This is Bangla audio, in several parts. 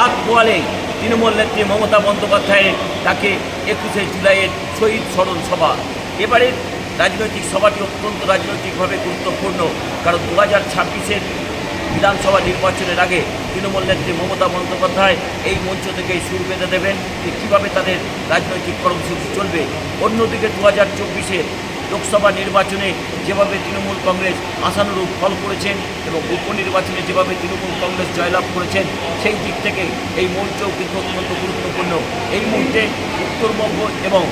রাত পোয়ালে তৃণমূল নেত্রী মমতা বন্দ্যোপাধ্যায়ের তাকে একুশে জুলাইয়ের শহীদ স্মরণ সভা। এবারের রাজনৈতিক সভাটি অত্যন্ত রাজনৈতিকভাবে গুরুত্বপূর্ণ, কারণ দু হাজার ছাব্বিশের বিধানসভা নির্বাচনের আগে তৃণমূল নেত্রী মমতা বন্দ্যোপাধ্যায় এই মঞ্চ থেকেই সুর বেঁধে দেবেন যে কীভাবে তাদের রাজনৈতিক কর্মসূচি চলবে। অন্যদিকে দু হাজার চব্বিশের লোকসভা নির্বাচনে যেভাবে তৃণমূল কংগ্রেস আশানুরূপ ফল করেছেন এবং উপনির্বাচনে যেভাবে তৃণমূল কংগ্রেস জয়লাভ করেছেন, সেই দিক থেকে এই মঞ্চও কিন্তু অত্যন্ত গুরুত্বপূর্ণ। এই মুহূর্তে উত্তরবঙ্গ এবং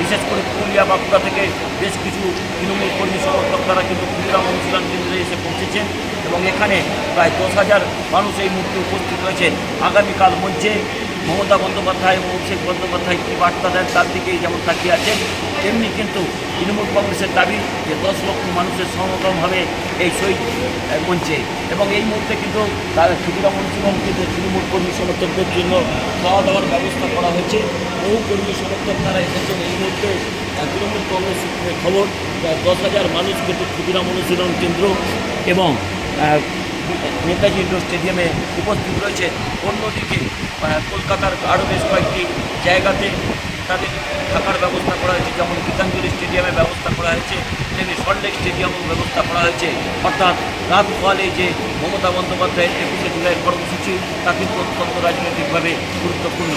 বিশেষ করে পুরুলিয়া, বাঁকুড়া থেকে বেশ কিছু তৃণমূল কর্মী সমর্থক তারা কিন্তু ক্ষুদিরাম অনুশীলন কেন্দ্রে এসে পৌঁছেছেন এবং এখানে প্রায় দশ হাজার মানুষ এই মুহূর্তে উপস্থিত রয়েছেন। আগামীকাল মঞ্চে মমতা বন্দ্যোপাধ্যায় এবং অভিষেক বন্দ্যোপাধ্যায় কী বার্তা দেন তার দিকেই যেমন তাকিয়ে আছেন। তেমনি কিন্তু তৃণমূল কংগ্রেসের দাবি যে দশ লক্ষ মানুষের সমাগম হবে এই শহীদ মঞ্চে। এবং এই মুহূর্তে কিন্তু তার ক্ষুদিরাম অনুশীলন কিন্তু তৃণমূল কর্মী সমর্থকদের জন্য খাওয়া দাওয়ার ব্যবস্থা করা হয়েছে। বহু কর্মী সমর্থক তারা এসেছেন এই মুহূর্তে। তৃণমূল কংগ্রেস খবর দশ হাজার মানুষ কিন্তু ক্ষুদিরাম অনুশীলন কেন্দ্র এবং নেতাজি ইন্ডোর স্টেডিয়ামে উপস্থিত রয়েছে। অন্যদিকে কলকাতার আরও বেশ কয়েকটি জায়গাতে তাদের থাকার ব্যবস্থা গীতাঞ্জলি স্টেডিয়ামে ব্যবস্থা করা হয়েছে তেমনি সল্টলেক স্টেডিয়ামের ব্যবস্থা করা হয়েছে। অর্থাৎ রাত ফলে যে মমতা বন্দ্যোপাধ্যায়ের একুশে জুলাইয়ের কর্মসূচি, তা কিন্তু অত্যন্ত রাজনৈতিকভাবে গুরুত্বপূর্ণ।